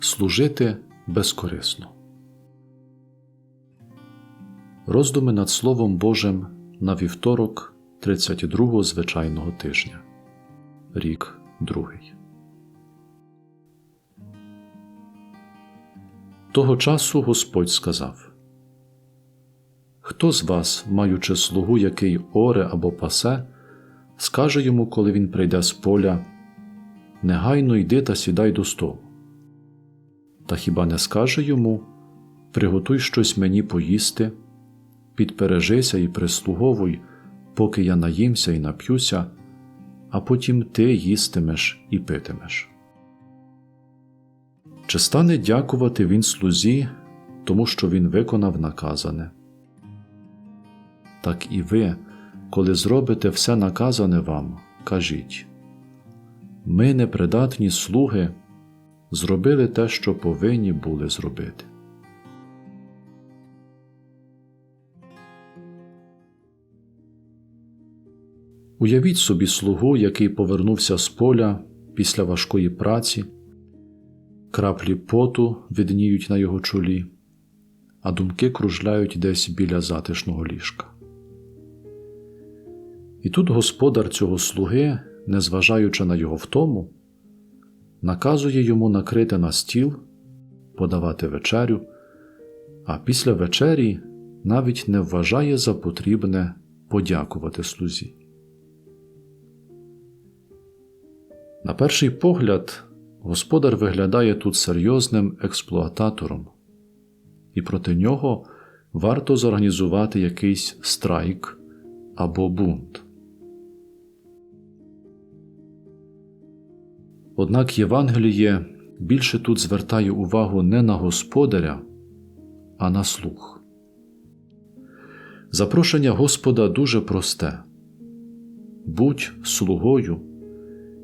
Служити безкорисно. Роздуми над Словом Божим на вівторок 32-го звичайного тижня. Рік другий. Того часу Господь сказав: Хто з вас, маючи слугу, який оре або пасе, скаже йому, коли він прийде з поля, негайно йди та сідай до столу. Та хіба не скаже йому Приготуй щось мені поїсти, підпережися і прислуговуй, поки я наїмся і нап'юся, а потім ти їстимеш і питимеш. Чи стане дякувати він слузі, тому що він виконав наказане? Так і ви, коли зробите все наказане вам, кажіть ми, непридатні слуги, зробили те, що повинні були зробити. Уявіть собі слугу, який повернувся з поля після важкої праці, краплі поту видніють на його чолі, а думки кружляють десь біля затишного ліжка. І тут господар цього слуги, незважаючи на його втому, наказує йому накрити на стіл, подавати вечерю, а після вечері навіть не вважає за потрібне подякувати слузі. На перший погляд, господар виглядає тут серйозним експлуататором, і проти нього варто зорганізувати якийсь страйк або бунт. Однак Євангеліє більше тут звертає увагу не на господаря, а на слух. Запрошення Господа дуже просте будь слугою,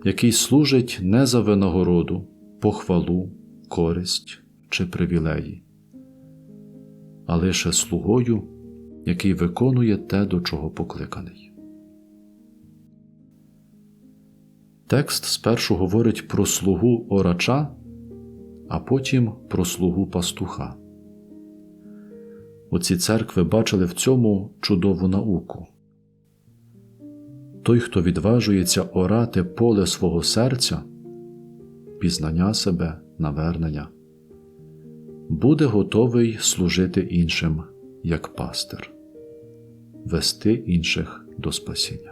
який служить не за винагороду, похвалу, користь чи привілеї, а лише слугою, який виконує те, до чого покликаний. Текст спершу говорить про слугу орача, а потім про слугу пастуха. Оці церкви бачили в цьому чудову науку. Той, хто відважується орати поле свого серця, пізнання себе, навернення, буде готовий служити іншим як пастир, вести інших до спасіння.